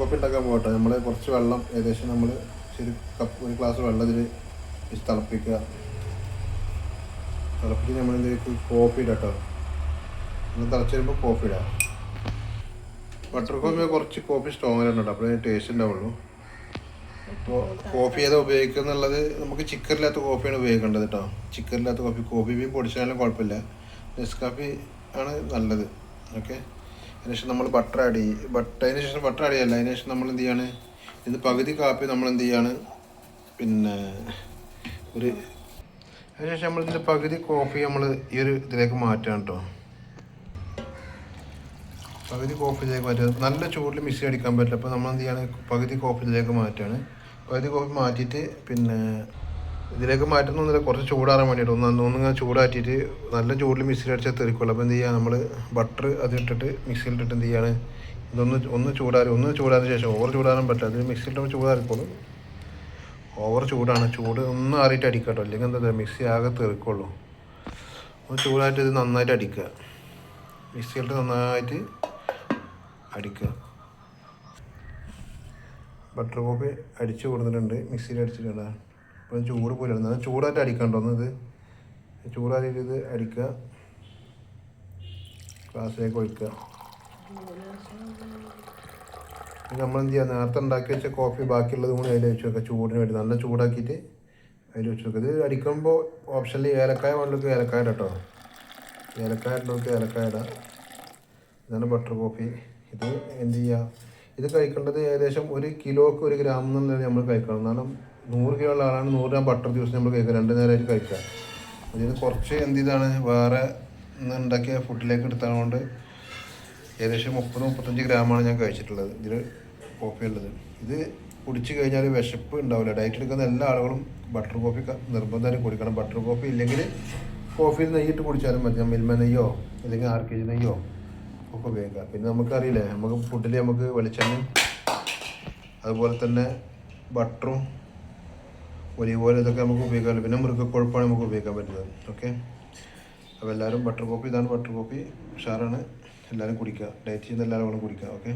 Copy ഉണ്ടാക്കാൻ പോകട്ടെ. നമ്മൾ കുറച്ച് വെള്ളം ഏകദേശം നമ്മൾ ശരി കപ്പ് ഒരു ഗ്ലാസ് വെള്ളം ഇതിൽ തിളപ്പിക്കുക തിളപ്പിച്ച് നമ്മൾ ഇതിലേക്ക് കോഫി ഇടാം കേട്ടോ ഒന്ന് തിളച്ച് വരുമ്പോൾ കോഫി ഇടാം. ബട്ടർ കോഫി കുറച്ച് കോഫി സ്ട്രോങ് ഉണ്ട് അപ്പോഴേ ടേസ്റ്റ് ഉണ്ടാവുള്ളൂ. അപ്പോൾ കോഫി ഏതാ ഉപയോഗിക്കുക എന്നുള്ളത് നമുക്ക് ചിക്കറില്ലാത്ത കോഫിയാണ് ഉപയോഗിക്കേണ്ടത് കേട്ടോ ചിക്കറില്ലാത്ത കോഫി കോഫി ബീൻ പൊടിച്ചാലും കുഴപ്പമില്ല. നെസ്കാഫി ആണ് നല്ലത്. ഓക്കെ അതിനുശേഷം നമ്മൾ ബട്ടർ ആഡ് ചെയ്യും. ബട്ടർ അതിന് ശേഷം ബട്ടർ ആഡ് ചെയ്യല്ല. അതിനുശേഷം നമ്മൾ എന്ത് ചെയ്യാണ്? ഇത് പകുതി കാപ്പി നമ്മൾ എന്ത് ചെയ്യാണ്? പിന്നെ ഒരു അതിനുശേഷം നമ്മൾ ഇതിന്റെ പകുതി കോഫി നമ്മൾ ഈ ഒരു ഇതിലേക്ക് മാറ്റാണ് കേട്ടോ പകുതി കോഫിയിലേക്ക് മാറ്റുക. നല്ല ചൂടിൽ മിക്സി അടിക്കാൻ പറ്റില്ല. അപ്പോൾ നമ്മൾ എന്ത് ചെയ്യാണ്? പകുതി കോഫിയിലേക്ക് മാറ്റുകയാണ് പകുതി കോഫി മാറ്റിയിട്ട് പിന്നെ ഇതിലേക്ക് മാറ്റുന്നൊന്നുമില്ല കുറച്ച് ചൂടാറാൻ വേണ്ടിയിട്ട് ഒന്ന് ഒന്നിങ്ങനെ ചൂടാറ്റിയിട്ട് നല്ല ചൂടിൽ മിക്സിയിൽ അടിച്ചാൽ തെറിക്കുള്ളൂ അപ്പോൾ എന്ത് ചെയ്യുക നമ്മൾ ബട്ടർ അതിട്ടിട്ട് മിക്സിയിൽ ഇട്ടിട്ട് എന്ത് ചെയ്യാണ്? ഇതൊന്ന് ഒന്ന് ചൂടാറി ഒന്ന് ചൂടാറിന് ശേഷം ഓവർ ചൂടാറാൻ പറ്റില്ല. അത് മിക്സിയിലിട്ട് ചൂടാറിക്കോളും. ഓവർ ചൂടാണ്. ചൂട് ഒന്ന് ആറിയിട്ട് അടിക്കട്ടോ കേട്ടോ. അല്ലെങ്കിൽ എന്താ മിക്സി ആകെ തെറിക്കുള്ളൂ ഒന്ന് ചൂടായിട്ട് ഇത് നന്നായിട്ട് അടിക്കുക. മിക്സിയിലിട്ട് നന്നായിട്ട് അടിക്കുക. ബട്ടർ കോപ്പി അടിച്ച് കൊടുത്തിട്ടുണ്ട്. മിക്സിയിൽ അടിച്ചിട്ടുണ്ട്. ഇപ്പം ചൂട് പോലെ എന്നാൽ ചൂടായിട്ട് അടിക്കണ്ടോ ഒന്നിത് ഇത്? ചൂടായിട്ട് ഇത് അടിക്കുക. ഗ്ലാസ്സിലേക്ക് ഒഴിക്കുക. നമ്മൾ എന്ത് ചെയ്യുക? നേരത്തെ ഉണ്ടാക്കി വെച്ച കോഫി ബാക്കിയുള്ളത് കൂടി അതിൽ വെച്ച് വെക്കുക. ചൂടിന് വേണ്ടി. നല്ല ചൂടാക്കിയിട്ട് അതിൽ വെച്ച് വെക്കുക. ഇത് അടിക്കുമ്പോൾ ഓപ്ഷനിൽ ഏലക്കായ വേണ്ടവർക്ക് ഏലക്കായ കേട്ടോ. ഏലക്കായ ഉണ്ടോ ഏലക്കായ ഇടാം. ഇതാണ് ബട്ടർ കോഫി. ഇത് എന്ത് ചെയ്യുക? ഇത് കഴിക്കേണ്ടത് ഏകദേശം ഒരു കിലോക്ക് ഒരു ഗ്രാം എന്നുള്ള നമ്മൾ കഴിക്കണം കാരണം നൂറ് കിലോ ഉള്ള ആളാണ് നൂറ് ഗ്രാം ബട്ടർ ദിവസം നമ്മൾ കഴിക്കുക. രണ്ട് നേരമായിട്ട് കഴിക്കുക. അതിന് കുറച്ച് എന്ത് ഇതാണ് വേറെ ഉണ്ടാക്കിയ ഫുഡിലേക്ക് എടുത്തതുകൊണ്ട് ഏകദേശം മുപ്പത് മുപ്പത്തഞ്ച് ഗ്രാമാണ് ഞാൻ കഴിച്ചിട്ടുള്ളത്. ഇതിൽ കോഫി ഉള്ളത്. ഇത് കുടിച്ച് കഴിഞ്ഞാൽ വിശപ്പ് ഉണ്ടാവില്ല. ഡയറ്റ് എടുക്കുന്ന എല്ലാ ആളുകളും ബട്ടർ കോഫി നിർബന്ധമായിട്ട് നിർബന്ധമായും കുടിക്കണം. ബട്ടർ കോഫി ഇല്ലെങ്കിൽ കോഫിയിൽ നെയ്യിട്ട് കുടിച്ചാലും മതി. മിൽമ നെയ്യോ അല്ലെങ്കിൽ ആർ കെ ജി നെയ്യോ ഒക്കെ ഉപയോഗിക്കാം. പിന്നെ നമുക്കറിയില്ലേ നമുക്ക് ഫുഡിൽ നമുക്ക് വെളിച്ചെണ്ണ അതുപോലെ തന്നെ ബട്ടറും ഒലിവ് ഓയിൽ ഇതൊക്കെ നമുക്ക് ഉപയോഗിക്കാം പിന്നെ മൃഗക്കൊഴുപ്പാണ് നമുക്ക് ഉപയോഗിക്കാൻ പറ്റുന്നത്. ഓക്കെ അപ്പോൾ എല്ലാവരും ബട്ടർ കോപ്പി ഇതാണ് ബട്ടർ കോപ്പി ഉഷാറാണ്. എല്ലാവരും കുടിക്കുക. ഡയറ്റ് ചെയ്യുന്ന എല്ലാവരും കുടിക്കുക. ഓക്കെ